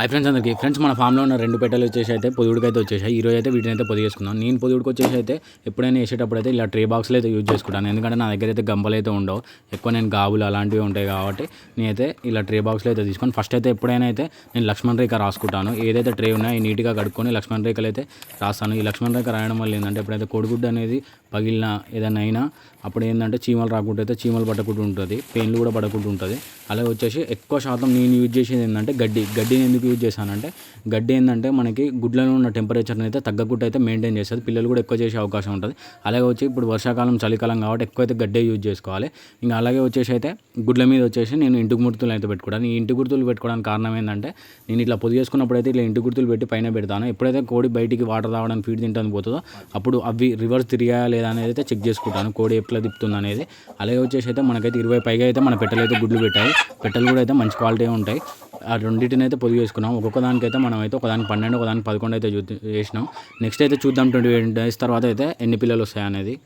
Hi friends అందరికీ. Friends మన ఫామ్లో ఉన్న రెండు పెట్టెలు వచ్చేసి అయితే పొదుగుడికి అయితే వచ్చేసాయి. ఈ రోజు అయితే వీటిని అయితే పొది చేసుకున్నాం నేను పొదుగుడికి వచ్చేసి అయితే ఎప్పుడైనా వేసేటప్పుడు అయితే ఇలా ట్రే బాక్స్లు అయితే యూజ్ చేసుకుంటాను. ఎందుకంటే నా దగ్గర అయితే గంపలు అయితే ఉండవు. ఎక్కువ నేను గాబులు అలాంటివి ఉంటాయి కాబట్టి నేనైతే ఇలా ట్రే బాక్స్లో అయితే తీసుకొని ఫస్ట్ అయితే ఎప్పుడైనా అయితే నేను లక్ష్మణ్ రేఖ రాసుకుంటాను. ఏదైతే ట్రే ఉన్నాయో నీట్గా కడుక్కొని లక్ష్మణ్ రేఖలు అయితే రాస్తాను. ఈ లక్ష్మణ్ రేఖ రాయడం వల్ల ఏంటంటే ఎప్పుడైతే కోడిగుడ్డు అనేది పగిలిన ఏదైనా అయినా అప్పుడు ఏంటంటే చీమలు రాకుండా అయితే చీమలు పట్టకుండా ఉంటుంది పెయిన్లు కూడా పడకుండా ఉంటుంది అలాగే వచ్చేసి ఎక్కువ శాతం నేను యూజ్ చేసేది ఏంటంటే గడ్డి. గడ్డిని ఎందుకు యూజ్ చేశానంటే గడ్డి ఏంటంటే మనకి గుడ్లలో ఉన్న టెంపరేచర్ని అయితే తగ్గకుండా అయితే మెయింటైన్ చేస్తుంది. పిల్లలు కూడా ఎక్కువ చేసే అవకాశం ఉంటుంది. అలాగే వచ్చి ఇప్పుడు వర్షాకాలం చలికాలం కాబట్టి ఎక్కువ అయితే గడ్డే యూజ్ చేసుకోవాలి. ఇంకా అలాగే వచ్చేసి అయితే గుడ్ల మీద వచ్చేసి నేను ఇంటి గుర్తులు అయితే పెట్టుకోవడానికి ఈ ఇంటి గుర్తులు పెట్టుకోవడానికి కారణం ఏంటంటే నేను ఇట్లా పొది చేసుకున్నప్పుడు అయితే ఇట్లా ఇంటి గుర్తులు పెట్టి పైన పెడతాను. ఎప్పుడైతే కోడి బయటికి వాటర్ రావడానికి ఫీడ్ తింటాను పోతుందో అప్పుడు అవి రివర్స్ తిరిగాయా లేదా అనేది అయితే చెక్ చేసుకుంటాను. కోడి ఎట్లా తిప్పుతుంది అనేది. అలాగే వచ్చేసి అయితే మనకైతే ఇరవై పైగా అయితే మన పెట్టెలు అయితే గుడ్లు పెట్టాయి పెట్టెలు కూడా అయితే మంచి క్వాలిటీ ఉంటాయి. ఆ రెండింటిని అయితే పొదుగు వేసుకున్నాం ఒక్కొక్క దానికైతే మనం అయితే ఒకదానికి పన్నెండు ఒకదానికి పదకొండు అయితే చూ నెక్స్ట్ అయితే చూద్దాం ట్వంటీ ఎయిట్ డేస్ తర్వాత అయితే ఎన్ని పిల్లలు వస్తాయి అనేది